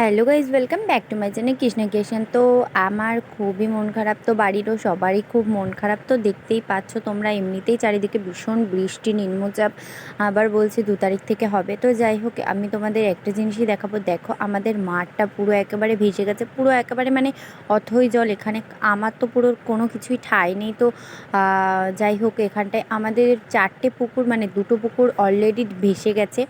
Hello guys welcome back to my channel Krishna Kishan তো আমার খুবই মন খারাপ তো বাড়িরও সবারই খুব মন খারাপ। তো দেখতেই পাচ্ছ তোমরা এমনিতেই চারিদিকে ভীষণ বৃষ্টি, নিম্নচাপ, আবার বলছি দু তারিখ থেকে হবে। তো যাই হোক, আমি তোমাদের একটা জিনিসই দেখাবো। দেখো, আমাদের মাঠটা পুরো একেবারে ভিজে গেছে, পুরো একেবারে মানে অথই জল এখানে। আমার তো পুরো কোনো কিছুই ঠাই নেই। তো যাই হোক, এখানটায় আমাদের চারটে পুকুর মানে দুটো পুকুর অলরেডি ভেসে গেছে।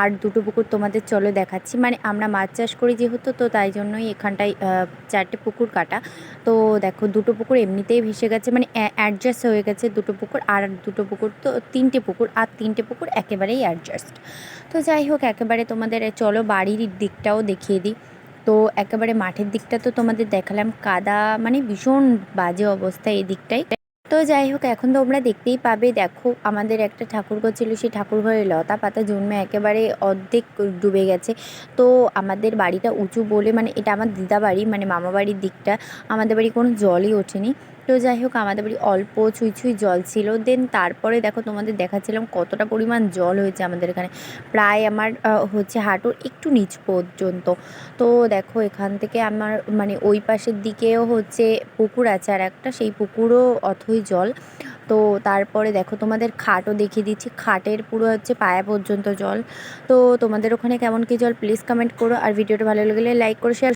আর দুটো পুকুর তোমাদের চলো দেখাচ্ছি। মানে আমরা মাছ চাষ যেহেতু, তো তাই জন্যই এখানটায় চারটে পুকুর কাটা। তো দেখো, দুটো পুকুর এমনিতেই ভেসে গেছে মানে অ্যাডজাস্ট হয়ে গেছে দুটো পুকুর, আর দুটো পুকুর তো, তিনটে পুকুর, আর তিনটে পুকুর একেবারেই অ্যাডজাস্ট তো যাই হোক, একেবারে তোমাদের চলো বাড়ির দিকটাও দেখিয়ে দিই। তো একেবারে মাঠের দিকটা তো তোমাদের দেখালাম, কাদা মানে ভীষণ বাজে অবস্থা এই দিকটাই তো যাই হোক, এখন তোমরা দেখতেই পাবে, দেখো আমাদের একটা ঠাকুরঘর ছিল, সেই ঠাকুরঘরে লতা পাতা জন্মে একেবারে অর্ধেক ডুবে গেছে। তো আমাদের বাড়িটা উঁচু বলে মানে এটা আমার দিদা বাড়ি মানে মামা বাড়ির দিকটা, আমাদের বাড়ি কোনো জলই ওঠেনি। তো যাই হোক, আমাদের বাড়ি অল্প ছুঁই ছুঁই জল ছিল। দেন তারপরে দেখো তোমাদের দেখাচ্ছিলাম কতটা পরিমাণ জল হয়েছে আমাদের এখানে। প্রায় আমার হচ্ছে হাঁটুর একটু নিচ পর্যন্ত। তো দেখো এখান থেকে আমার মানে ওই পাশের দিকেও হচ্ছে পুকুর আছে আর একটা, সেই পুকুরও অথই জল। তো তারপরে দেখো তোমাদের খাটও দেখিয়ে দিচ্ছি। খাটের পুরো হচ্ছে পায়া পর্যন্ত জল। তো তোমাদের ওখানে কেমন কী জল প্লিজ কমেন্ট করো। আর ভিডিওটা ভালো লাগলে লাইক করো শেয়ার